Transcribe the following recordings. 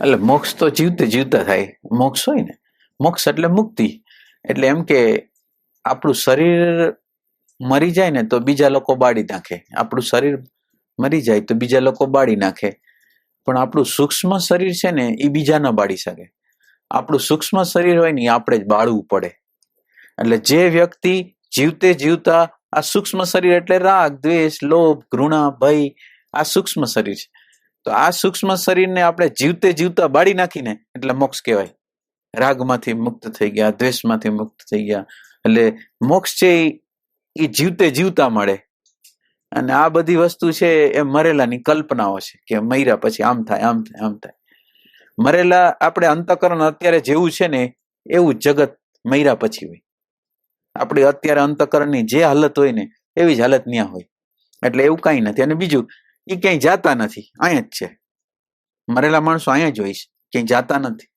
એટલે મોક્ષ તો જીવતે જીવતા થાય. મોક્ષ હોય ને. મોક્ષ એટલે મુક્તિ. એટલે એમ કે આપણું શરીર મરી જાય ને તો બીજા લોકો બાળી નાખે. આપણું શરીર મરી જાય તો બીજા લોકો બાળી નાખે. પણ આપણું સૂક્ષ્મ શરીર છે ને એ બીજા ન બાળી શકે. આપણું સૂક્ષ્મ શરીર હોય ને આપણે જ બાળવું પડે. એટલે જે વ્યક્તિ જીવતે જીવતા, આ સૂક્ષ્મ શરીર એટલે રાગ, દ્વેષ, લોભ, ઘૃણા, ભય, આ સૂક્ષ્મ શરીર છે. તો આ સૂક્ષ્મ શરીરને આપણે જીવતે જીવતા બાળી નાખીને, એટલે મોક્ષ કહેવાય. રાગમાંથી મુક્ત થઈ ગયા, દ્વેષમાંથી મુક્ત થઈ ગયા. એટલે મોક્ષ છે એ જીવતે જીવતા મળે. અને આ બધી વસ્તુ છે એ મરેલાની કલ્પનાઓ છે કે મર્યા પછી આમ થાય આમ થાય આમ થાય. મરેલા આપણે અંતકરણ અત્યારે જેવું છે ને, એવું જગત મર્યા પછી હોય. આપણી અત્યારે અંતકરણની જે હાલત હોય ને, એવી જ હાલત ત્યાં હોય. એટલે એવું કાંઈ નથી. અને બીજું એ ક્યાંય જાતા નથી. અહીંયા જ છે. મરેલા માણસો અહીંયા જ હોય છે. ક્યાંય જાતા નથી.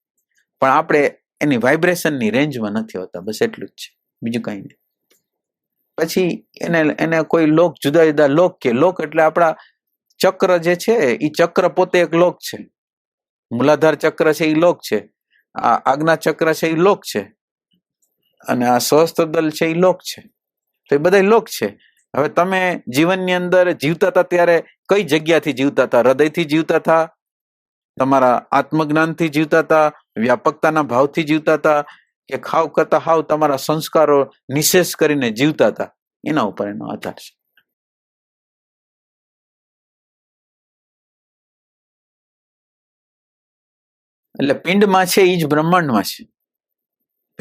પણ આપણે એની વાઇબ્રેશનની રેન્જમાં નથી હોતા. બસ એટલું જ છે. બીજું કંઈ નહીં. પછી એને એને કોઈ લોક, જુદા જુદા લોક કે લોક એટલે આપણા ચક્ર જે છે એ ચક્ર પોતે એક લોક છે. મૂલાધાર ચક્ર છે એ લોક છે. આ આજ્ઞા ચક્ર છે એ લોક છે. અને આ સ્વસ્થ દલ છે એ લોક છે. તો એ બધા લોક છે. હવે તમે જીવનની અંદર જીવતા હતા ત્યારે કઈ જગ્યાથી જીવતા હતા? હૃદયથી જીવતા હતા? તમારા આત્મજ્ઞાનથી જીવતા હતા? વ્યાપકતાના ભાવથી જીવતા હતા? કે ખાવ કરતા હાવ તમારા સંસ્કારો નિશેષ કરીને જીવતા હતા? એના ઉપર એનો આધાર છે. એટલે પિંડમાં છે એ જ બ્રહ્માંડમાં છે.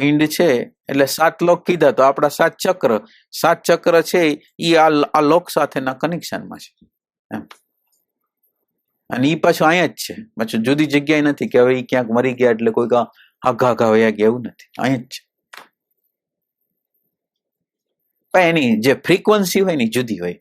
પિંડ છે, એટલે સાત લોક કીધા, તો આપણા સાત ચક્ર સાત ચક્ર છે એ આ લોક સાથેના કનેક્શનમાં છે. અને એ પાછું અહીંયા જ છે. પાછું જુદી જગ્યાએ નથી કે હવે એ ક્યાંક મરી ગયા એટલે કોઈ આઘા આઘા વયા ગયા એવું નથી. અહીંયા જ છે. એની જે ફ્રીક્વન્સી હોય ને જુદી હોય.